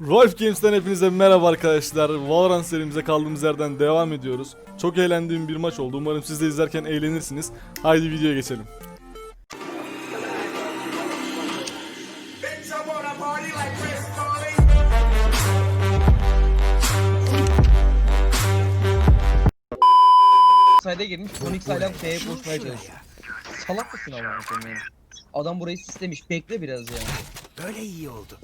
Rolf Games'ten hepinize merhaba arkadaşlar. Valorant serimize kaldığımız yerden devam ediyoruz. Çok eğlendiğim bir maç oldu. Umarım siz de izlerken eğlenirsiniz. Haydi videoya geçelim. Sayda girmiş, Sonic saydan F'ye koşmaya çalışıyor. Salak mısın ama? Adam burayı sistemiş, bekle biraz ya. Böyle iyi oldu.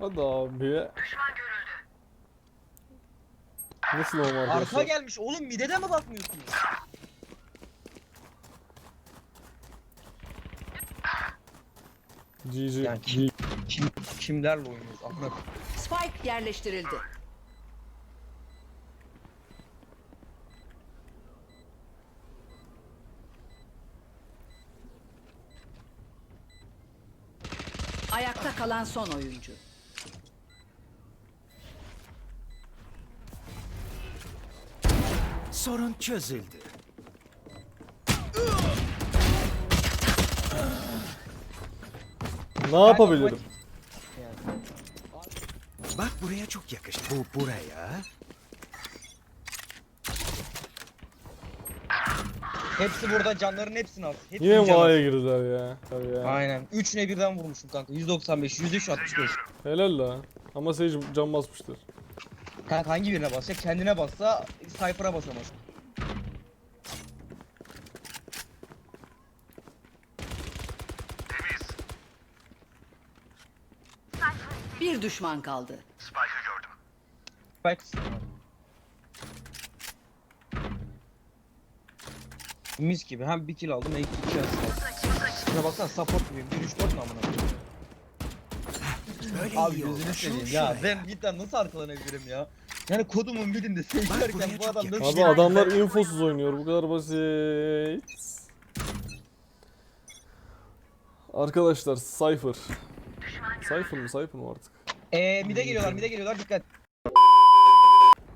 Hadi abi. Nasıl Arka arkadaşlar? gelmiş oğlum mide de mi bakmıyorsunuz? GG. Yani kim, kim, kimlerle oynuyoruz? Amına. Spike yerleştirildi. Ayakta kalan son oyuncu. Sorun çözüldü. Ne yapabilirim? Bak buraya çok yakıştı. Bu buraya. Hepsi burada canların hepsini al. Hepsini Yine can al. A'ya girdiler ya. Tabii ya. Aynen. Üçüne birden vurmuşum kanka. 195, 103, 65. Helal la. Ama Sage can basmıştır. Kanka hangi birine basacak? Kendine bassa Cypher'a basamaz. Bir düşman kaldı. Spike Mis gibi hem bir kill aldım hem iki kill aldım. Şuna baksana support gibiyim. 1 3 4 mu amına koyayım? Böyle Abi iyi oldu. gözünü seveyim ya. Ben cidden nasıl arkalanabilirim ya? Yani kodumun birinde seçerken bu adam nasıl Abi adamlar infosuz oynuyor. Bu kadar basit. Arkadaşlar Cypher. Cypher mı Cypher mı artık? Eee mide geliyorlar mide geliyorlar dikkat.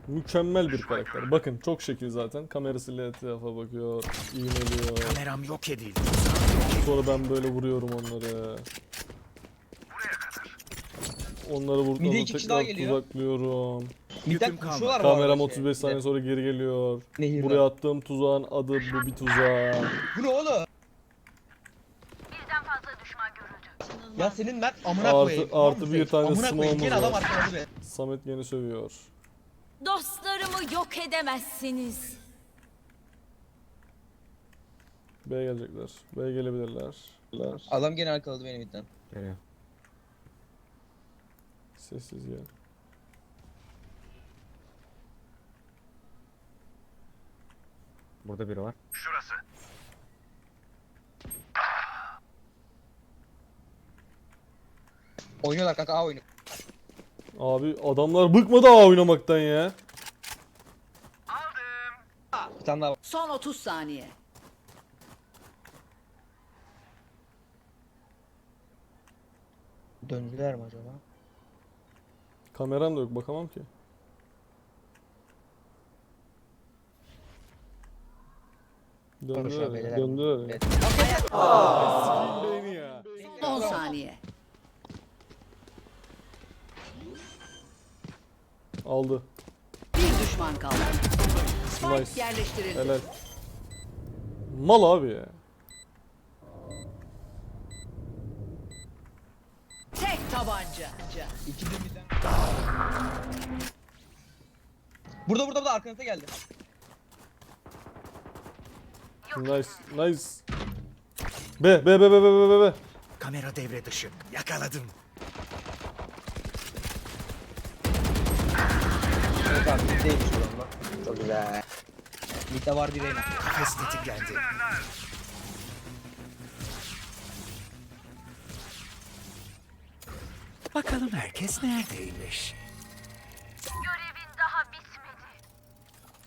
Mükemmel bir karakter. Bakın çok şekil zaten. Kamerasıyla etrafa bakıyor. iğneliyor. Kameram yok edildi. Sonra ben böyle vuruyorum onları. Onları de vurduklarında iki kişi daha tekrar geliyor. tuzaklıyorum. Midden koşuyorlar bu Kameram şey, 35 saniye mide. sonra geri geliyor. Nehirden. Buraya attığım tuzağın adı bu bir tuzak. Bu ne oğlum? Ya senin Mert amına Artı- koyayım. tamam artı mı bir Sage? tane Amına koyayım gene adam var. be. Samet yeni sövüyor. Dostlarımı yok edemezsiniz. B gelecekler. B gelebilirler. Adam gene arkaladı beni midden. Sessiz gel. Burada biri var. Oynuyorlar kanka A oyunu. Abi adamlar bıkmadı A oynamaktan ya. Bir tane daha var. Son 30 saniye. Döndüler mi acaba? Kameram da yok bakamam ki. Döndüler beyler. Döndüler ya. Evet. Beyni ya. 10 saniye. Aldı. Bir düşman kaldı. Spike Nice. yerleştirildi. Helal. Mal abi ya. Tek tabanca. İki de midden. Burada burada burada arkanıza geldi. Nice, nice. Be, be, be, be, be, be, be. Kamera devre dışı. Yakaladım. Çok güzel. Mid'de var bir Reyna. Kafes tetiklendi. Bakalım herkes neredeymiş?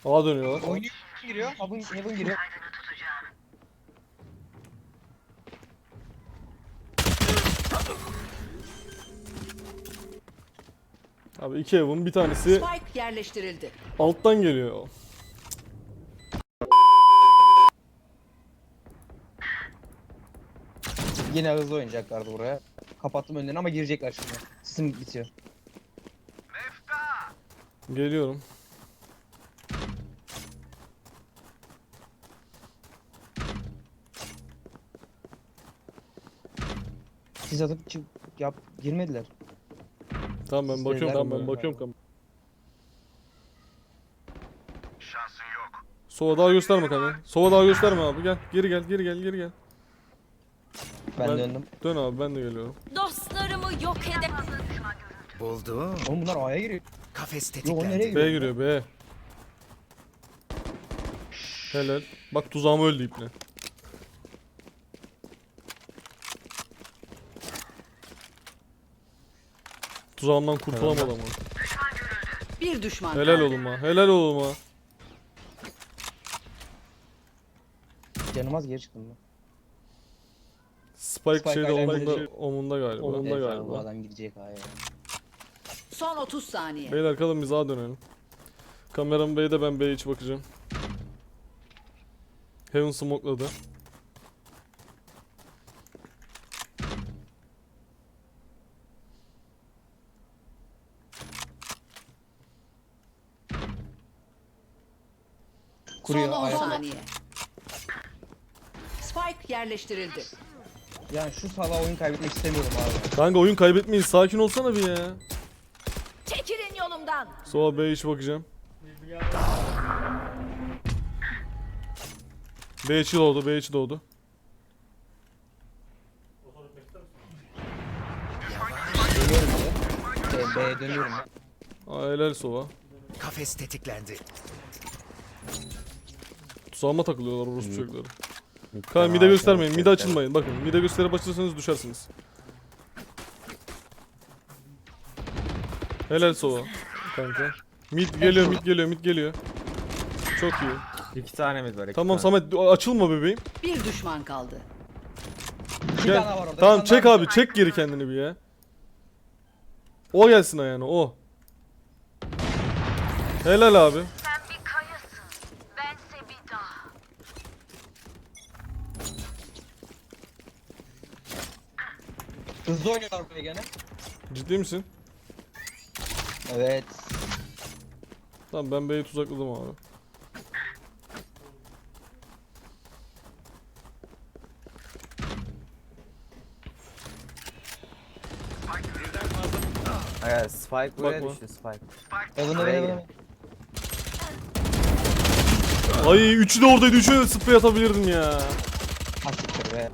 A dönüyorlar. Oynuyor giriyor. Heaven, Heaven giriyor. Abi iki evin bir tanesi Spike yerleştirildi. alttan geliyor. Yine hızlı oynayacaklardı buraya. Kapattım önlerini ama girecekler şimdi. Sim bitiyor. Geliyorum. Siz atıp çık yap girmediler. Tamam ben bakıyorum tamam ben bakıyorum kam. Sova daha gösterme kanka. Sova daha gösterme abi gel. Geri gel geri gel geri gel. Ben, Ben- döndüm. Dön abi ben de geliyorum. Dostlarımı yok edemem. Buldum. Oğlum bunlar A'ya giriyor. Kafes Yo o nereye tetiklendi. giriyor? B giriyor B. Helal. Bak tuzağıma öldü ipne. Tuzağımdan kurtulamadı ama. Bir düşman Helal oğlum ha. Helal oğlum ha. Canımaz geri çıktım ben. Spike, Spike şeyde hala omunda, omunda galiba. Omunda Evet abi, bu galiba. adam gidecek A'ya. Son 30 saniye. Beyler kalın biz A dönelim. Kameram B'de ben B iç bakacağım. Heaven smokeladı. Kuruyor Son 10 A'ya. saniye. Spike yerleştirildi. Yani şu sala oyun kaybetmek istemiyorum abi. Kanka oyun kaybetmeyin sakin olsana bir ya. Çekilin yolumdan. Sonra B iç bakacağım. B içi doğdu, B içi doğdu. Dönüyorum. B'ye dönüyorum. Aa, helal sova. Kafes tetiklendi. Tuzağıma takılıyorlar orospu çocukları. Kanka mide göstermeyin, mide açılmayın. Bakın mide gösterip açılırsanız düşersiniz. Helal sova. Kanka. Mid geliyor, mid geliyor, mid geliyor. Çok iyi. İki tanemiz var. iki Tamam tane. Samet açılma bebeğim. Bir düşman kaldı. Gel. tane var orada. Tamam bir çek tane abi, çek geri kendini bir ya. O gelsin ayağına, o. Helal abi. Hızlı oynuyorlar buraya gene. Ciddi misin? Evet. Tamam ben B'yi tuzakladım abi. Evet Spike buraya Bakma. düştü Spike. Evan'a B'ye Evan'a. Ay üçü de oradaydı. Üçü de sprey atabilirdim ya. Hastiktir be.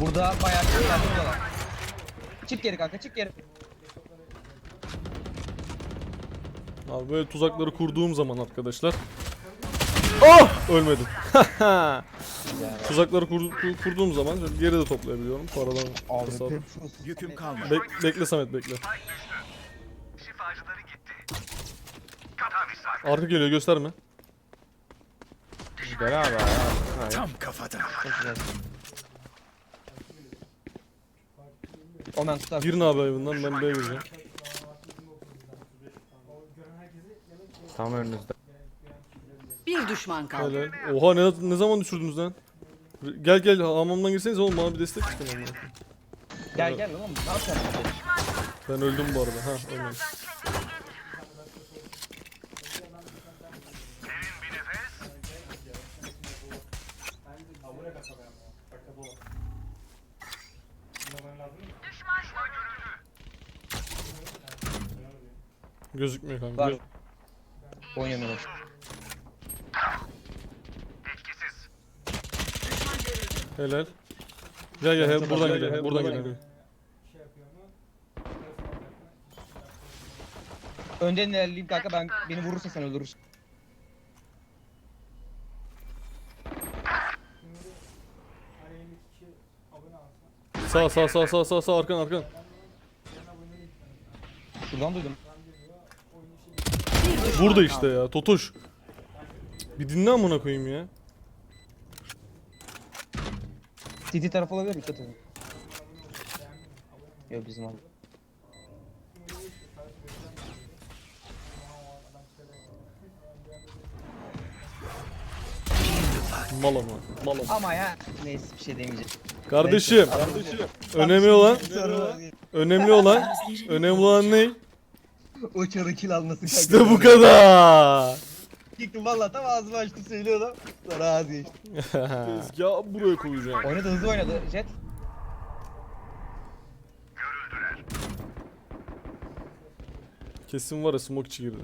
Burada bayağı bir ilerliyorlar. Çık geri kanka çık geri. Abi böyle tuzakları kurduğum zaman arkadaşlar. Oh! Ölmedim. tuzakları kur- kur- kurduğum zaman geri de toplayabiliyorum. Paradan hesabı. Yüküm kalmadı. Bek- bekle Samet bekle. Arka geliyor gösterme. Abi. Hayır. Tam güzel. Omen tutar. Girin abi evinden ben B'ye gireceğim. Tam önünüzde. Bir düşman kaldı. Helal. Oha ne, ne zaman düşürdünüz lan? Gel gel hamamdan girseniz oğlum bana bir destek çıkın. Gel gel oğlum ne yapacaksın? Ben öldüm bu arada. Ha ölmedim. Gözükmüyor kanka. Var. Oynamıyorum. Helal. Gel gel gel buradan gel. Buradan gel. Önden ilerleyeyim kanka ben beni vurursa sen öldürürsün. Sağ sağ sağ sağ sağ sağ arkan arkan. Şuradan duydum. Burada işte ya Totoş. Bir dinle amına koyayım ya. City tarafı olabilir dikkat edin. Yok bizim abi. Mal ama. Mal ama. Ama ya neyse bir şey demeyeceğim. Kardeşim. Önemli olan önemli olan önemli olan ne? O çarı kill alması. İşte bu kadar. Çıktım valla tam ağzımı açtı söylüyordum. Sonra ağzı geçti. ya buraya koyacağım. Oynadı hızlı oynadı Jet. Kesin var ya smoke içi girdi.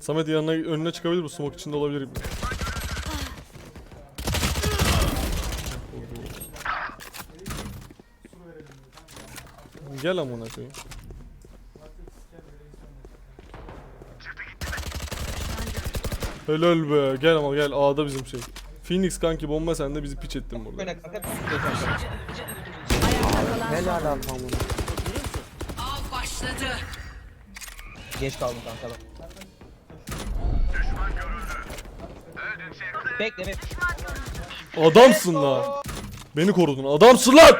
Samet yanına önüne çıkabilir bu smoke içinde olabilir. Gel amına koyayım. Helal be. Gel ama gel A'da bizim şey. Phoenix kanki bomba sende bizi piç ettin burada. Oyna kanka. Helal lan tamam. Av başladı. Geç kaldım kanka ben. Bekle bekle. Adamsın lan. Beni korudun. Adamsın lan.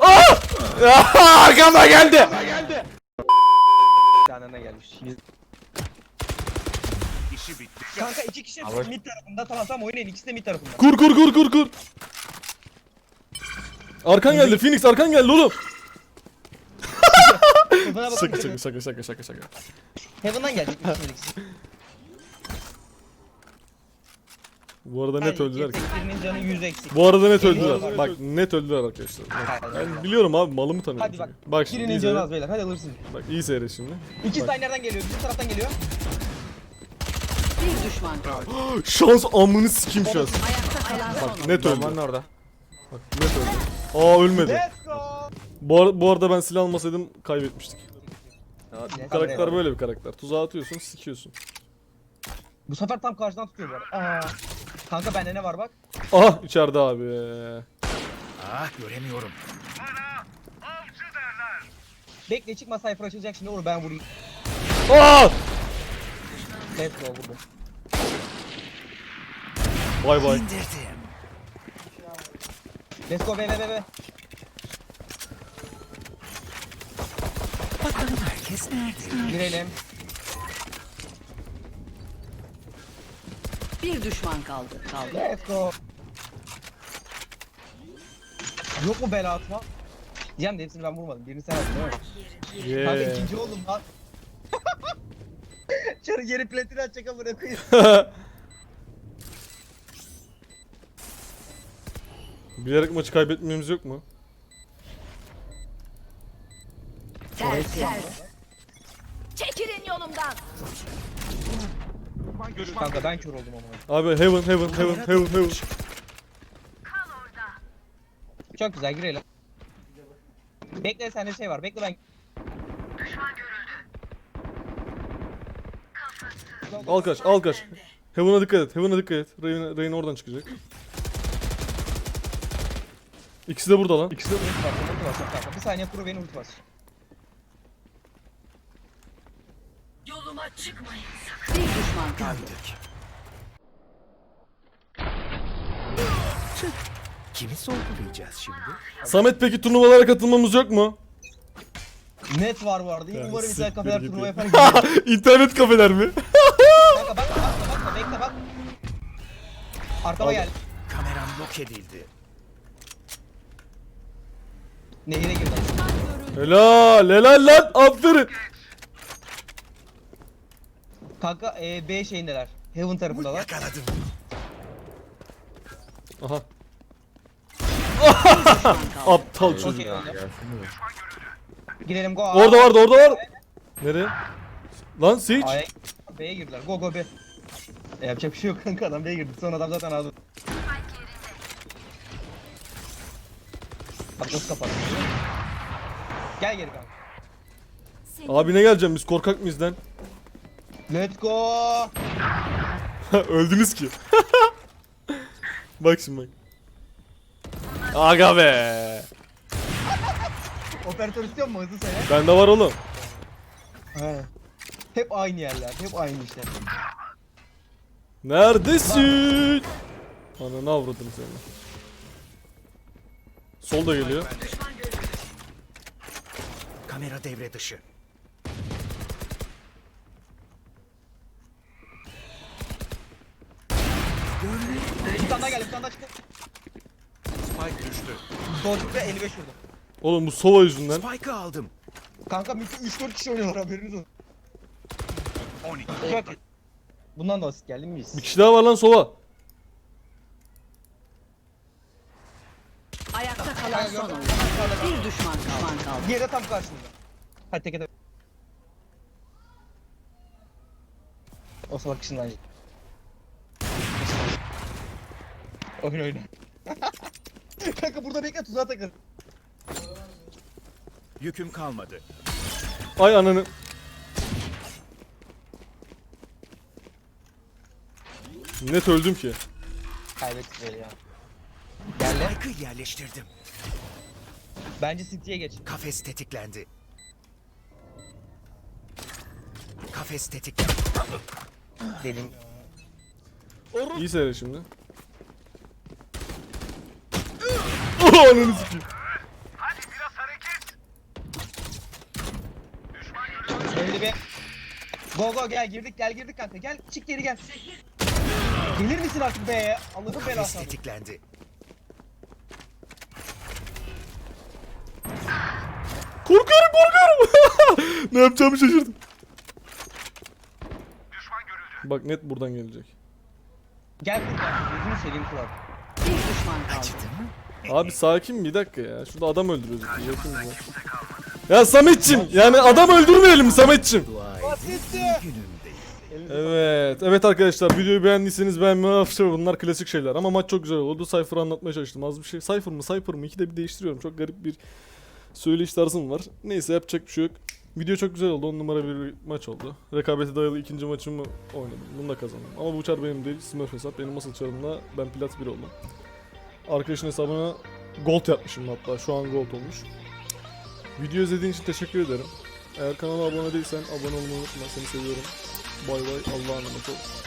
Ah! Ah! Arkama geldi. Gelmiş. İşi bitti. Kanka iki kişi mid tarafında tamam tamam oynayın ikisi de mid tarafında. Kur kur kur kur kur. Arkan geldi. Phoenix arkan geldi oğlum. Heaven'a bakın. Şaka şaka şaka şaka şaka şaka. Heaven'dan gelecek ikisi de ikisi. Bu arada net öldüler ki. Birinin canı 100 eksik. Bu arada net öldüler. Bak net öldüler arkadaşlar. Bak, ben biliyorum abi malımı tanıyorum. Hadi bak. çünkü. Bak şimdi Birinin iyi canı az beyler hadi alırsın. Bak iyi seyret şimdi. De aynı yerden geliyor. Bizim taraftan geliyor. Bir düşman kaldı. Şans amını sikeyim son. Bak net öldü. Bombanın orada. Bak net öldü. Aa ölmedi. Bu, ar- bu arada ben silah almasaydım kaybetmiştik. Bu karakter böyle bir karakter. Tuzağa atıyorsun, sikiyorsun. Bu sefer tam karşıdan tutuyor arada. Aa. Kanka bende ne var bak. Aha içeride abi. Ah göremiyorum. Bekle çıkma sayfa açılacak şimdi olur ben vurayım. Aa! Let's go vurdum. Bay bay. İndirdim. Let's go be be be be. Bakalım herkes nerede? Girelim. Bir düşman kaldı. Kaldı. Let's go. Yok mu bela atma? Diyeceğim de hepsini ben vurmadım. Birini sen attın değil mi? Kanka Yeah. ikinci oldum lan. Çarı geri platini atacak amına koyayım. Bilerek maçı kaybetmemiz yok mu? Ters ters. Çekilin yolumdan. Kanka ben kör oldum amına. Abi heaven heaven heaven heaven heaven. Çok güzel girelim. Bekle sende şey var. Bekle ben. Al kaç al kaç. Heaven'a dikkat et. Heaven'a dikkat et. Rain, Rain oradan çıkacak. İkisi de burada lan. İkisi de burada. Ulti bas, ulti bas. Bir saniye kuru beni ulti bas. Yoluma çıkmayın. Bir düşman kaldı. Kimi sorgulayacağız şimdi? Samet peki turnuvalara katılmamız yok mu? Net var bu arada. Ya, Umarım güzel kafeler turnuva ya. yapar. İnternet kafeler mi? Kanka bakma bakma bakma. Bekle bak. Arkama gel. Kameram yok edildi. Nehire girdi. Helal helal lan aferin. Kanka e, B şeyindeler. Heaven tarafındalar. Yakaladım. Aha. Aptal çocuk. Okey öyle. Girelim go. Orada vardı orada var. Nereye? Lan. A'ya B'ye girdiler. Go go B. E, yapacak bir şey yok kanka adam B'ye girdi. Son adam zaten aldı. Bak nasıl kapattı. Gel geri kanka. Abi ne geleceğim biz korkak mıyız lan? Let's go. Öldünüz ki. bak şimdi bak. Aga be. Operatör istiyor mu hızlı söyle. Bende var oğlum. He. Hep aynı yerler. Hep aynı işler. Neredesin? Ananı avradım seni. Sol da geliyor. Kamera devre dışı. Bir tane daha geldi. Bir tane daha çıktı. Spike düştü. Sonuçta 55 vurdu. Oğlum bu Sova yüzünden. Spike'ı aldım. Kanka mülkü 3-4 kişi oynuyorlar haberiniz olsun. 12. Bak. Bundan da basit geldi miyiz? Bir kişi daha var lan Sova. Ayakta kalan son oyuncu. Bir düşman kaldı. kaldı. Diğeri de tam karşımda. Hadi teke tek. O salak kişinin Oyun oyna. Kanka burada bekle tuzağa takıl. Yüküm kalmadı. Ay ananı. Net öldüm ki. Kaybettik böyle ya. Gel lan. Spike'ı yerleştirdim. Bence City'ye geç. Kafes tetiklendi. Kafes tetiklendi. Dedim. İyi seyret şimdi. Oh, ananı sikeyim. Böyle bir. Go go gel girdik gel girdik kanka gel çık geri gel. Gelir misin artık be? Allah'ın belası. tetiklendi. Korkuyorum korkuyorum. ne yapacağımı şaşırdım. Bak net buradan gelecek. Gel buradan. Gözünü seveyim kral. Bir düşman kaldı. Acıdı mı? Abi sakin bir dakika ya. Şurada adam öldürüyoruz. Yakın ya. Sametçim yani adam öldürmeyelim Sametçim. Evet. Evet arkadaşlar videoyu beğendiyseniz beğenmeyi unutmayın. Bunlar klasik şeyler ama maç çok güzel oldu. Cypher'ı anlatmaya çalıştım. Az bir şey. Cypher mı Cypher mı? İkide bir değiştiriyorum. Çok garip bir söyleyiş tarzım var. Neyse yapacak bir şey yok. Video çok güzel oldu. 10 numara bir maç oldu. Rekabete dayalı ikinci maçımı oynadım. Bunu da kazandım. Ama bu çar benim değil. Smurf hesap. Benim asıl çarımda ben plat 1 oldum. Arkadaşın hesabına gold yapmışım hatta. Şu an gold olmuş. Video izlediğin için teşekkür ederim. Eğer kanala abone değilsen abone olmayı unutma. Seni seviyorum. Bay bay. Allah'a emanet ol.